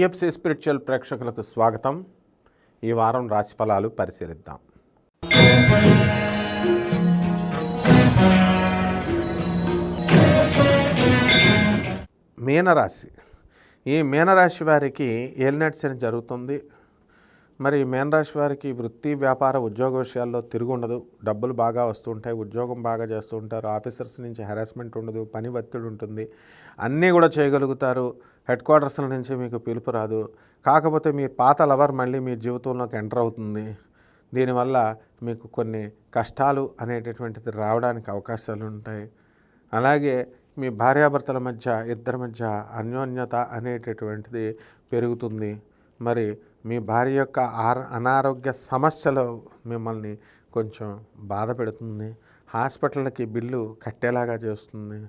IFC spiritual ప్రేక్షకులకు స్వాగతం. ఈ వారం రాశి ఫలాలు పరిశీలిద్దాం. మీనరాశి. ఈ మీనరాశి వారికి ఏలినట్ శని జరుగుతుంది. మరి ఈ మీనరాశి వారికి వృత్తి వ్యాపార ఉద్యోగ విషయాల్లో తిరుగు ఉండదు. డబ్బులు బాగా వస్తుంటాయి ఉద్యోగం బాగా చేస్తూ ఉంటారు. ఆఫీసర్స్ నుంచి హెరాస్మెంట్ ఉండదు పని ఒత్తిడి ఉంటుంది. అన్నీ కూడా చేయగలుగుతారు. హెడ్ క్వార్టర్స్ల నుంచి మీకు పిలుపు రాదు. కాకపోతే మీ పాత లవర్ మళ్ళీ మీ జీవితంలోకి ఎంటర్ అవుతుంది. దీనివల్ల మీకు కొన్ని కష్టాలు అనేటటువంటిది రావడానికి అవకాశాలు ఉంటాయి. అలాగే మీ భార్యాభర్తల మధ్య ఇద్దరి మధ్య అన్యోన్యత అనేటటువంటిది పెరుగుతుంది. మరి మీ భార్య యొక్క ఆర అనారోగ్య సమస్యలు మిమ్మల్ని కొంచెం బాధ పెడుతుంది. హాస్పిటల్కి బిల్లు కట్టేలాగా చేస్తుంది.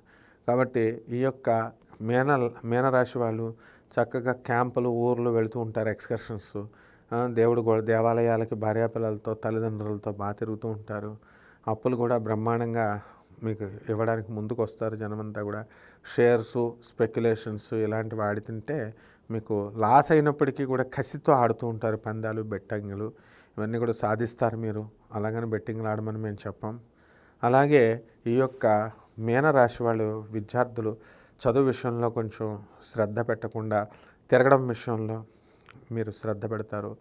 కాబట్టి ఈ యొక్క మీన మీనరాశి వాళ్ళు చక్కగా క్యాంపులు ఊర్లు వెళుతూ ఉంటారు ఎక్స్కర్షన్స్. దేవుడు కూడా దేవాలయాలకి భార్యాపిల్లలతో తల్లిదండ్రులతో బాగా తిరుగుతూ ఉంటారు. అప్పులు కూడా బ్రహ్మాండంగా మీకు ఇవ్వడానికి ముందుకు వస్తారు జనమంతా కూడా. షేర్స్ స్పెక్యులేషన్స్ ఇలాంటివి ఆడుతుంటే మీకు లాస్ అయినప్పటికీ కూడా కసితో ఆడుతూ ఉంటారు పందాలు బెట్టింగ్లు. ఇవన్నీ కూడా సాధిస్తారు మీరు. అలాగని బెట్టింగ్లు ఆడమని మేము చెప్పాం. అలాగే ఈ యొక్క మీనరాశి వాళ్ళు విద్యార్థులు చదువు విషయంలో కొంచెం శ్రద్ధ పెట్టకుండా తిరగడం విషయంలో మీరు శ్రద్ధ పెడతారు.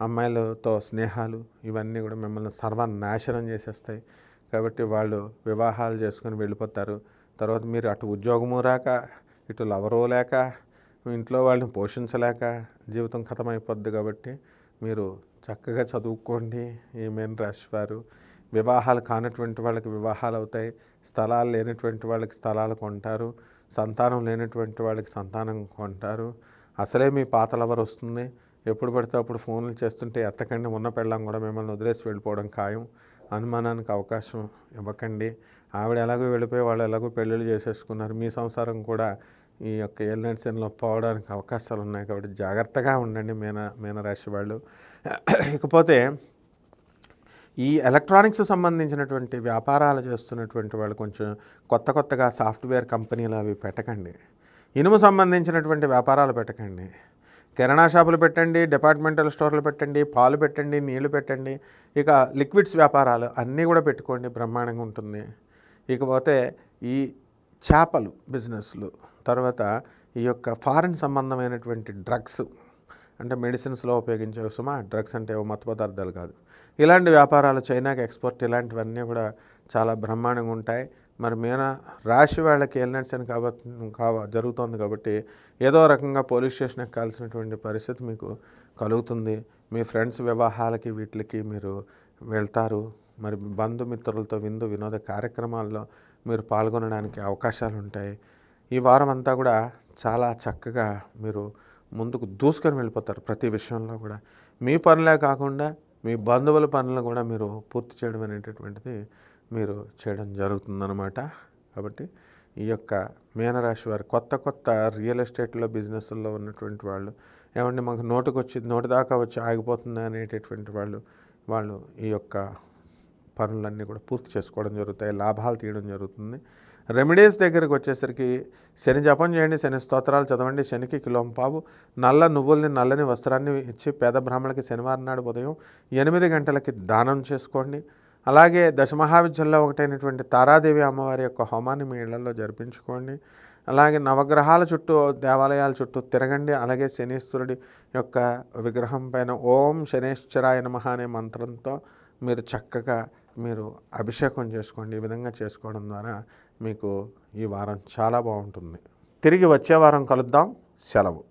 అమ్మాయిలతో స్నేహాలు ఇవన్నీ కూడా మిమ్మల్ని సర్వనాశనం చేసేస్తాయి. కాబట్టి వాళ్ళు వివాహాలు చేసుకొని వెళ్ళిపోతారు. తర్వాత మీరు అటు ఉద్యోగము రాక ఇటు లవరు లేక ఇంట్లో వాళ్ళని పోషించలేక జీవితం కథమైపోద్ది కాబట్టి మీరు చక్కగా చదువుకోండి ఈ మెయిన్ రాశి వారు. వివాహాలు కానటువంటి వాళ్ళకి వివాహాలు అవుతాయి. స్థలాలు లేనటువంటి వాళ్ళకి స్థలాలు కొంటారు. సంతానం లేనటువంటి వాళ్ళకి సంతానం కొంటారు. అసలే మీ పాత లవర్ వస్తుంది. ఎప్పుడు పడితే అప్పుడు ఫోన్లు చేస్తుంటే ఎత్తకండి ఉన్న పెళ్ళం కూడా మిమ్మల్ని వదిలేసి వెళ్ళిపోవడం ఖాయం. అనుమానానికి అవకాశం ఇవ్వకండి. ఆవిడ ఎలాగో వెళ్ళిపోయి వాళ్ళు ఎలాగో పెళ్ళిళ్ళు చేసేసుకున్నారు. మీ సంసారం కూడా ఈ యొక్క ఏలినట్సన్లో పోవడానికి అవకాశాలు ఉన్నాయి కాబట్టి జాగ్రత్తగా ఉండండి మీన మీనరాశి వాళ్ళు. ఇకపోతే ఈ ఎలక్ట్రానిక్స్ సంబంధించినటువంటి వ్యాపారాలు చేస్తున్నటువంటి వాళ్ళు కొంచెం కొత్త కొత్తగా సాఫ్ట్వేర్ కంపెనీలు అవి పెట్టకండి. ఇనుము సంబంధించినటువంటి వ్యాపారాలు పెట్టకండి. కిరాణా షాపులు పెట్టండి డిపార్ట్మెంటల్ స్టోర్లు పెట్టండి పాలు పెట్టండి నీళ్ళు పెట్టండి ఇక లిక్విడ్స్ వ్యాపారాలు అన్నీ కూడా పెట్టుకోండి బ్రహ్మాండంగా ఉంటుంది. ఇకపోతే ఈ చేపలు బిజినెస్లు తర్వాత ఈ యొక్క ఫారిన్ సంబంధమైనటువంటి డ్రగ్స్ అంటే మెడిసిన్స్లో ఉపయోగించే సుమా డ్రగ్స్ అంటే మత మత్తు పదార్థాలు కాదు. ఇలాంటి వ్యాపారాలు చైనాకి ఎక్స్పోర్ట్ ఇలాంటివన్నీ కూడా చాలా బ్రహ్మాండంగా ఉంటాయి. మరి మీన రాశి వాళ్ళకి ఎల్నట్స్ అని కాబట్టి కావ జరుగుతోంది కాబట్టి ఏదో రకంగా పోలీస్ స్టేషన్ ఎక్కాల్సినటువంటి పరిస్థితి మీకు కలుగుతుంది. మీ ఫ్రెండ్స్ వివాహాలకి వీటికి మీరు వెళ్తారు. మరి బంధుమిత్రులతో విందు వినోద కార్యక్రమాల్లో మీరు పాల్గొనడానికి అవకాశాలు ఉంటాయి ఈ వారం అంతా కూడా చాలా చక్కగా మీరు ముందుకు దూసుకొని వెళ్ళిపోతారు ప్రతి విషయంలో కూడా. మీ పనులే కాకుండా మీ బంధువుల పనులు కూడా మీరు పూర్తి చేయడం అనేటటువంటిది మీరు చేయడం జరుగుతుందన్నమాట. కాబట్టి ఈ యొక్క మీనరాశి వారు కొత్త కొత్త రియల్ ఎస్టేట్లో బిజినెస్లో ఉన్నటువంటి వాళ్ళు ఏమంటే మాకు నోటుకు వచ్చి నోటి దాకా వచ్చి ఆగిపోతుంది అనేటటువంటి వాళ్ళు వాళ్ళు ఈ యొక్క పనులన్నీ కూడా పూర్తి చేసుకోవడం జరుగుతాయి లాభాలు తీయడం జరుగుతుంది. రెమెడీస్ దగ్గరికి వచ్చేసరికి శని జపం చేయండి శని స్తోత్రాలు చదవండి శనికి కిలోంపావు నల్ల నువ్వుల్ని నల్లని వస్త్రాన్ని ఇచ్చి పేద బ్రాహ్మణులకి శనివారం నాడు ఉదయం ఎనిమిది గంటలకి దానం చేసుకోండి. అలాగే దశమహావిద్యంలో ఒకటైనటువంటి తారాదేవి అమ్మవారి యొక్క హోమాన్ని మీ ఇళ్ళలో జరిపించుకోండి. అలాగే నవగ్రహాల చుట్టూ దేవాలయాల చుట్టూ తిరగండి. అలాగే శనీశ్వరుడి యొక్క విగ్రహం పైన ఓం శనేశ్వరాయ నమ అనే మంత్రంతో మీరు చక్కగా మీరు అభిషేకం చేసుకోండి ఈ విధంగా చేసుకోవడం ద్వారా మీకు ఈ వారం చాలా బాగుంటుంది. తిరిగి వచ్చే వారం కలుద్దాం. సెలవు.